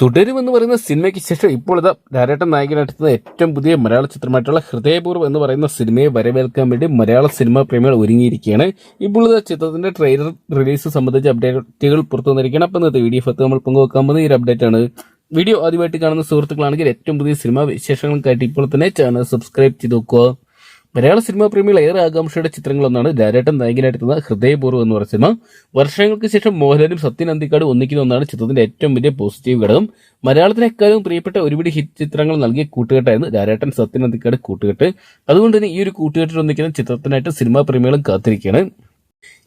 തുടരുമെന്ന് പറയുന്ന സിനിമയ്ക്ക് ശേഷം ഇപ്പോൾ ഇതാ ധാരാട്ടം നായകനായിട്ടുള്ള ഏറ്റവും പുതിയ മലയാള ചിത്രമായിട്ടുള്ള ഹൃദയപൂർവം എന്ന് പറയുന്ന സിനിമയെ വരവേൽക്കാൻ വേണ്ടി മലയാള സിനിമാ പ്രേമികൾ ഒരുങ്ങിയിരിക്കുകയാണ്. ഇപ്പോൾ ഇതാ ചിത്രത്തിന്റെ ട്രെയിലർ റിലീസ് സംബന്ധിച്ച അപ്ഡേറ്റുകൾ പുറത്തു വന്നിരിക്കുകയാണ്. അപ്പം ഇന്നത്തെ വീഡിയോ ഫത്ത് നമ്മൾ പങ്കുവെക്കാൻ പോകുന്ന ഈ ഒരു അപ്ഡേറ്റ് ആണ്. വീഡിയോ ആദ്യമായിട്ട് കാണുന്ന സുഹൃത്തുക്കളാണെങ്കിൽ ഏറ്റവും പുതിയ സിനിമാ വിശേഷങ്ങൾക്കായിട്ട് ഇപ്പോൾ തന്നെ ചാനൽ സബ്സ്ക്രൈബ് ചെയ്ത് നോക്കുക മലയാള സിനിമാ പ്രേമികൾ ഏറെ ആകാംക്ഷയുടെ ചിത്രങ്ങളൊന്നാണ് ലാലേട്ടൻ നായകനായിട്ടുന്ന ഹൃദയപൂർവം എന്ന് പറയുന്ന സിനിമ. വർഷങ്ങൾക്ക് ശേഷം മോഹൻലാലും സത്യൻ അന്തിക്കാട് ഒന്നിക്കുന്ന ഒന്നാണ് ചിത്രത്തിന്റെ ഏറ്റവും വലിയ പോസിറ്റീവ് ഘടകം. മലയാളത്തിന് എക്കാലവും പ്രിയപ്പെട്ട ഒരുപിടി ഹിറ്റ് ചിത്രങ്ങൾ നൽകിയ കൂട്ടുകെട്ടായിരുന്നു ലാലേട്ടൻ സത്യൻ അന്തിക്കാട് കൂട്ടുകെട്ട്. അതുകൊണ്ട് തന്നെ ഈ ഒരു കൂട്ടുകെട്ടിൽ ഒന്നിക്കുന്ന ചിത്രത്തിനായിട്ട് സിനിമാ പ്രേമികളും കാത്തിരിക്കുകയാണ്.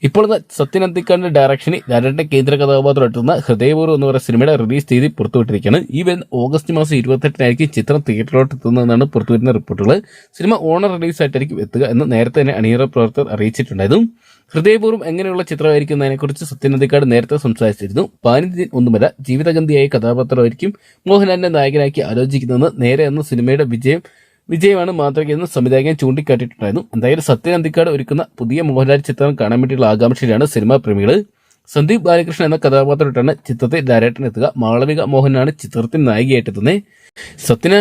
ഇപ്പോൾ സത്യൻ അന്തിക്കാടിന്റെ ഡയറക്ഷനിൽ ലാലേട്ടന്റെ കേന്ദ്ര കഥാപാത്രം എത്തുന്ന ഹൃദയപൂർവം എന്ന് പറയുന്ന സിനിമയുടെ റിലീസ് തീയതി പുറത്തുവിട്ടിരിക്കുകയാണ്. ഈ വരുന്ന ഓഗസ്റ്റ് മാസം ഇരുപത്തെട്ടിനായിരിക്കും ചിത്രം തിയേറ്ററിലോട്ട് എത്തുന്നതെന്നാണ് പുറത്തുവരുന്ന റിപ്പോർട്ടുകൾ സിനിമ ഓണർ റിലീസായിട്ടായിരിക്കും എത്തുക എന്ന് നേരത്തെ തന്നെ അണിയറ പ്രവർത്തകർ അറിയിച്ചിട്ടുണ്ടായിരുന്നു. ഹൃദയപൂർവം എങ്ങനെയുള്ള ചിത്രമായിരിക്കും എന്നതിനെക്കുറിച്ച് സത്യനന്ദിക്കാട് നേരത്തെ സംസാരിച്ചിരുന്നു. പാനിദ്യൻ ഒന്നുമല്ല ജീവിതഗന്ധിയായ കഥാപാത്രമായിരിക്കും മോഹൻലാലിന്റെ നായകനാക്കി ആലോചിക്കുന്നതെന്ന് നേരെ എന്ന സിനിമയുടെ വിജയം വിജയമാണ് മാതൃകയെന്ന് സംവിധായകൻ ചൂണ്ടിക്കാട്ടിയിട്ടുണ്ടായിരുന്നു. എന്തായാലും സത്യൻ അന്തിക്കാട് ഒരുക്കുന്ന പുതിയ മോഹൻലാൽ ചിത്രം കാണാൻ വേണ്ടിയുള്ള ആകാംക്ഷയിലാണ് സിനിമാ പ്രേമികൾ സന്ദീപ് ബാലകൃഷ്ണൻ എന്ന കഥാപാത്രമായിട്ടാണ് ചിത്രത്തിൽ ഡയറക്ടർ എത്തുക മാളവിക മോഹനാണ് ചിത്രത്തിൽ നായികയായിട്ടെത്തുന്നത്. സത്യന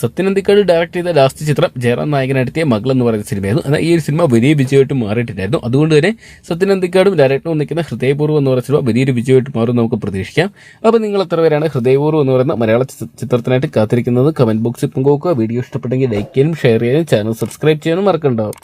സത്യനന്ദിക്കാട് ഡയറക്ട് ചെയ്ത ലാസ്റ്റ് ചിത്രം ജയറാം നായകനായിട്ടെത്തിയ മകൾ എന്ന് പറയുന്ന സിനിമയായിരുന്നു. എന്നാൽ ഈ ഒരു സിനിമ വലിയ വിജയമായിട്ട് മാറിയിട്ടില്ലായിരുന്നു. അതുകൊണ്ട് തന്നെ സത്യനന്ദിക്കാടും ഡയറക്ടറും നിൽക്കുന്ന ഹൃദയപൂർവം എന്ന് പറയുന്ന സിനിമ വലിയൊരു വിജയമായിട്ട് മാറും നമുക്ക് പ്രതീക്ഷിക്കാം. അപ്പോൾ നിങ്ങൾ എത്ര പേരാണ് ഹൃദയപൂർവം എന്ന് പറയുന്ന മലയാള ചിത്രത്തിനായിട്ട് കാത്തിരിക്കുന്നത്? കമന്റ് ബോക്സിൽ പങ്കുവെക്കുക. വീഡിയോ ഇഷ്ടപ്പെട്ടെങ്കിൽ ലൈക്ക് ചെയ്യാനും ഷെയർ ചെയ്യാനും ചാനൽ സബ്സ്ക്രൈബ് ചെയ്യാനും മറക്കണ്ടാവും